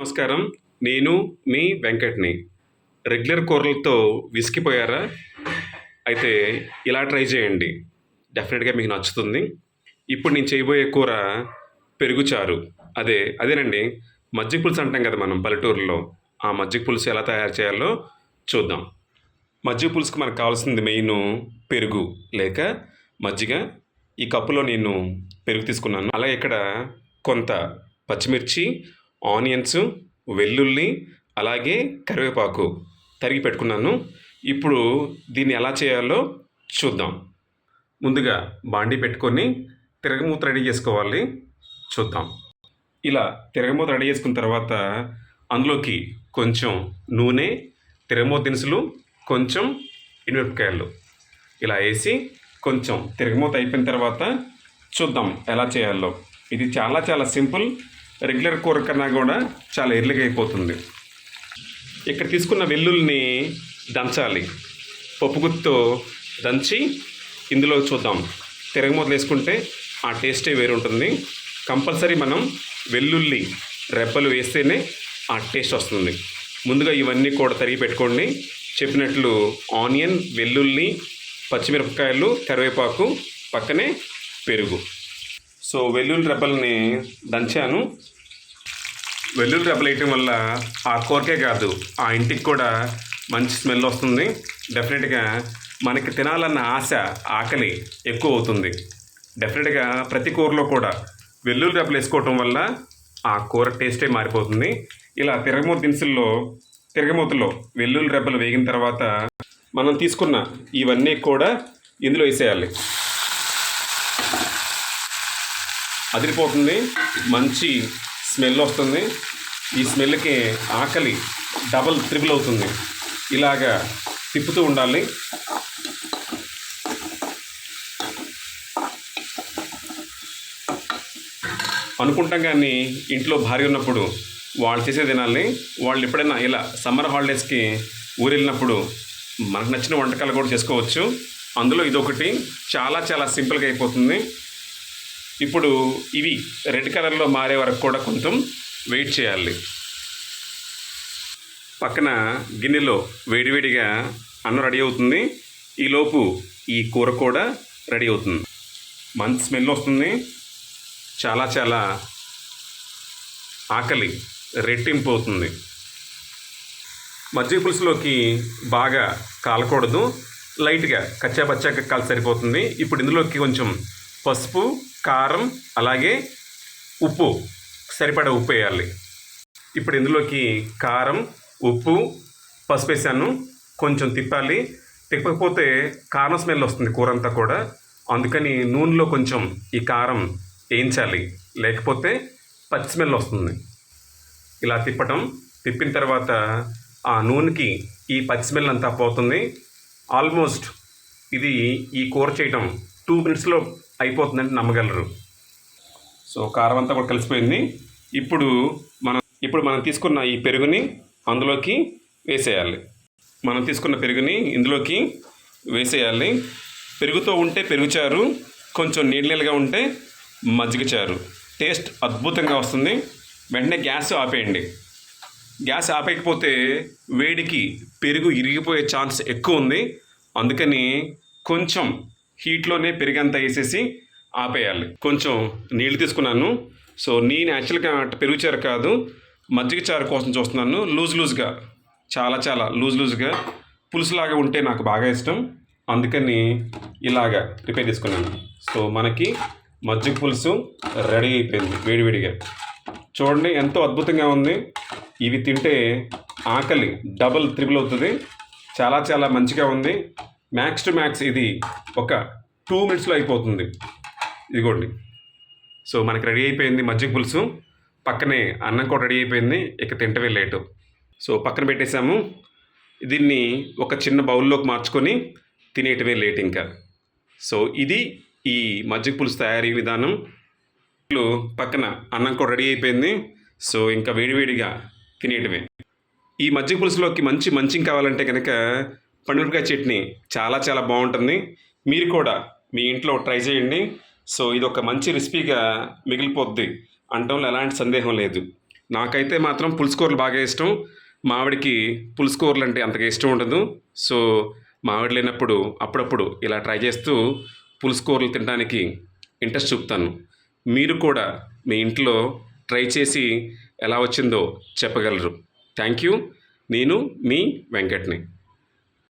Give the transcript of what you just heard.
నమస్కారం. నేను మీ వెంకట్ని. రెగ్యులర్ కూరలతో విసిగిపోయారా? అయితే ఇలా ట్రై చేయండి. డెఫినెట్గా మీకు నచ్చుతుంది. ఇప్పుడు నేను చేయబోయే కూర పెరుగు చారు. అదే అదేనండి. మజ్జిగ పులుసు అంటాం కదా మనం పల్లెటూరులో. ఆ మజ్జిగ పులుసు ఎలా తయారు చేయాలో చూద్దాం. మజ్జిగ పులుసుకు మనకు కావాల్సింది మెయిన్ పెరుగు. లేక మజ్జిగ. ఈ కప్పులో నేను పెరుగు తీసుకున్నాను. అలాగే ఇక్కడ కొంత పచ్చిమిర్చి ఆనియన్స్ వెల్లుల్లి అలాగే కరివేపాకు తరిగి పెట్టుకున్నాను. ఇప్పుడు దీన్ని ఎలా చేయాలో చూద్దాం. ముందుగా బాండీ పెట్టుకొని తిరగమూత రెడీ చేసుకోవాలి. చూద్దాం. ఇలా తిరగమూత రెడీ చేసుకున్న తర్వాత అందులోకి కొంచెం నూనె తిరగమూత దినుసులు కొంచెం ఎండుమిరపకాయలు ఇలా వేసి కొంచెం తిరగమూత అయిపోయిన తర్వాత చూద్దాం ఎలా చేయాలో. ఇది చాలా చాలా సింపుల్ రెగ్యులర్ కూర కన్నా కూడా చాలా ఎర్లిగా అయిపోతుంది. ఇక్కడ తీసుకున్న వెల్లుల్ని దంచాలి. పప్పు గుత్తో దంచి ఇందులో చూద్దాం. తిరగమూతలు వేసుకుంటే ఆ టేస్టే వేరు ఉంటుంది కంపల్సరీ మనం వెల్లుల్లి రెబ్బలు వేస్తేనే ఆ టేస్ట్ వస్తుంది. ముందుగా ఇవన్నీ కూడా తరిగి పెట్టుకోండి. చెప్పినట్లు ఆనియన్ వెల్లుల్లి పచ్చిమిరపకాయలు కరివేపాకు పక్కనే పెరుగు. సో వెల్లుల్లి రెబ్బల్ని దంచాను. వెల్లుల్లి రెబ్బలు వేయటం వల్ల ఆ కూరకే కాదు ఆ ఇంటికి కూడా మంచి స్మెల్ వస్తుంది. డెఫినెట్గా మనకి తినాలన్న ఆశ ఆకలి ఎక్కువ అవుతుంది. డెఫినెట్గా ప్రతి కూరలో కూడా వెల్లుల్లి రెబ్బలు వేసుకోవటం వల్ల ఆ కూర టేస్టే మారిపోతుంది. ఇలా తిరగమూత దినుసుల్లో తిరగమూతలో వెల్లుల్లి రెబ్బలు వేగిన తర్వాత మనం తీసుకున్న ఇవన్నీ కూడా ఇందులో వేసేయాలి. అదిరిపోతుంది. మంచి స్మెల్ వస్తుంది. ఈ స్మెల్కి ఆకలి డబల్ త్రిబుల్ అవుతుంది. ఇలాగా తిప్పుతూ ఉండాలి. అనుకుంటాం కానీ ఇంట్లో భార్య ఉన్నప్పుడు వాళ్ళు చేసే తినాలని వాళ్ళు ఎప్పుడైనా ఇలా సమ్మర్ హాలిడేస్కి ఊరు వెళ్ళినప్పుడు మనకు నచ్చిన వంటకాలు కూడా చేసుకోవచ్చు. అందులో ఇదొకటి. చాలా చాలా సింపుల్గా అయిపోతుంది. ఇప్పుడు ఇవి రెడ్ కలర్లో మారే వరకు కూడా కొంచెం వెయిట్ చేయాలి. పక్కన గిన్నెలో వేడివేడిగా అన్నం రెడీ అవుతుంది. ఈలోపు ఈ కూర కూడా రెడీ అవుతుంది. మంచి స్మెల్ వస్తుంది. చాలా చాలా ఆకలి రెట్టింపు అవుతుంది. మజ్జిగ పులుసులోకి బాగా కాలకూడదు. లైట్గా కచ్చాపచ్చాక కాలు సరిపోతుంది. ఇప్పుడు ఇందులోకి కొంచెం పసుపు కారం అలాగే ఉప్పు. సరిపడా ఉప్పు వేయాలి. ఇప్పుడు ఇందులోకి కారం ఉప్పు పసుపు వేసాను. కొంచెం తిప్పాలి. తిప్పకపోతే కారం స్మెల్ వస్తుంది కూర అంతా కూడా. అందుకని నూనెలో కొంచెం ఈ కారం వేయించాలి. లేకపోతే పచ్చి స్మెల్ వస్తుంది. ఇలా తిప్పటం. తిప్పిన తర్వాత ఆ నూనెకి ఈ పచ్చి స్మెల్ అంతా పోతుంది. ఆల్మోస్ట్ ఇది ఈ కూర చేయటం టూ మినిట్స్లో అయిపోతుందని నమ్మగలరు. సో కారం అంతా కూడా కలిసిపోయింది. ఇప్పుడు మనం ఇప్పుడు మనం తీసుకున్న ఈ పెరుగుని అందులోకి వేసేయాలి. మనం తీసుకున్న పెరుగుని ఇందులోకి వేసేయాలి. పెరుగుతో ఉంటే పెరుగు చారు కొంచెం నీళ్ళగా ఉంటే మజ్జిగ చారు. టేస్ట్ అద్భుతంగా వస్తుంది. వెంటనే గ్యాస్ ఆపేయండి. గ్యాస్ ఆపేయకపోతే వేడికి పెరుగు ఇరిగిపోయే ఛాన్స్ ఎక్కువ ఉంది. అందుకని కొంచెం హీట్లోనే పెరుగంతా వేసేసి ఆపేయాలి. కొంచెం నీళ్ళు తీసుకున్నాను. సో నేను యాక్చువల్గా పెరుగు చారు కాదు మజ్జిగ చారు కోసం చూస్తున్నాను. లూజ్ లూజ్గా చాలా చాలా లూజ్ లూజ్గా పులుసులాగా ఉంటే నాకు బాగా ఇష్టం. అందుకని ఇలాగా ప్రిపేర్ చేసుకున్నాను. సో మనకి మజ్జిగ పులుసు రెడీ అయిపోయింది వేడివేడిగా. చూడండి ఎంతో అద్భుతంగా ఉంది. ఇవి తింటే ఆకలి డబుల్ త్రిబుల్ అవుతుంది. చాలా చాలా మంచిగా ఉంది. మ్యాక్స్ టు మ్యాక్స్ ఇది ఒక టూ మినిట్స్లో అయిపోతుంది. ఇదిగోండి. సో మనకి రెడీ అయిపోయింది మజ్జిగ పులుసు. పక్కనే అన్నం కూడా రెడీ అయిపోయింది. ఇక తింటవే లేటు. సో పక్కన పెట్టేశాము. దీన్ని ఒక చిన్న బౌల్లోకి మార్చుకొని తినేయటమే లేట్ ఇంకా. సో ఇది ఈ మజ్జిగ పులుసు తయారీ విధానం. పక్కన అన్నం కూడా రెడీ అయిపోయింది. సో ఇంకా వేడివేడిగా తినేయటమే. ఈ మజ్జిగ పులుసులోకి మంచి మంచింగ్ కావాలంటే కనుక పండుమిరపకాయ చట్నీ చాలా చాలా బాగుంటుంది. మీరు కూడా మీ ఇంట్లో ట్రై చేయండి. సో ఇది ఒక మంచి రెసిపీగా మిగిలిపోద్ది అంటంలో ఎలాంటి సందేహం లేదు. నాకైతే మాత్రం పులుసుకూరలు బాగా ఇష్టం. మావిడికి పులుసుకూరలు అంటే అంతగా ఇష్టం ఉండదు. సో మావిడి లేనప్పుడు అప్పుడప్పుడు ఇలా ట్రై చేస్తూ పులుసుకూరలు తినడానికి ఇంట్రెస్ట్ చూపుతాను. మీరు కూడా మీ ఇంట్లో ట్రై చేసి ఎలా వచ్చిందో చెప్పగలరు. Thank you. నేను మీ వెంకట్ని.